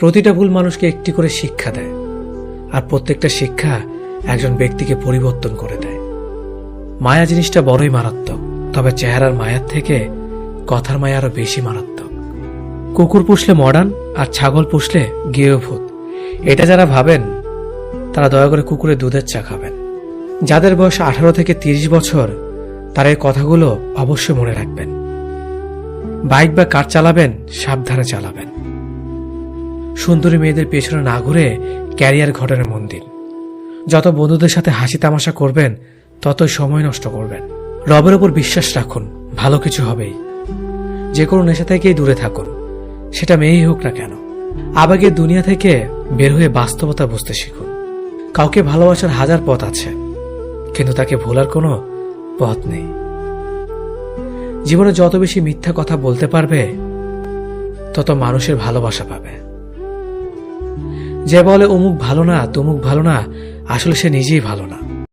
প্রতিটা ভুল মানুষকে একটি করে শিক্ষা দেয়। আর প্রত্যেকটা শিক্ষা একজন ব্যক্তিকে পরিবর্তন করে দেয়। মায়া জিনিসটা বড়ই মারাত্মক, তবে চেহারার মায়ার থেকে কথার মায়া আরও বেশি মারাত্মক। কুকুর পুষলে মডার্ন আর ছাগল পুষলে গৃহভূত। এটা যারা ভাবেন, তারা দয়া করে কুকুরের দুধের চা খাবেন। যাদের বয়স আঠারো থেকে তিরিশ বছর, তারা এই কথাগুলো অবশ্যই মনে রাখবেন। বাইক বা কার চালাবেন, সাবধানে চালাবেন। সুন্দরী মেয়েদের পেছনে না ঘুরে ক্যারিয়ার ঘটনে মন দিন যত বন্ধুদের সাথে হাসি তামাশা করবেন, ততই সময় নষ্ট করবেন। রবের উপর বিশ্বাস রাখুন, ভালো কিছু হবেই। যে কোনো নেশা থেকেই দূরে থাকুন, সেটা মেয়েই হোক না কেন। আবেগের দুনিয়া থেকে বের হয়ে বাস্তবতা বুঝতে শিখুন। কাউকে ভালোবাসার হাজার পথ আছে, কিন্তু তাকে ভোলার কোনো পথ নেই। জীবনে যত বেশি মিথ্যা কথা বলতে পারবে, তত মানুষের ভালোবাসা পাবে। যে বলে অমুক ভালো না তমুক ভালো না আসলে সে নিজেই ভালো না।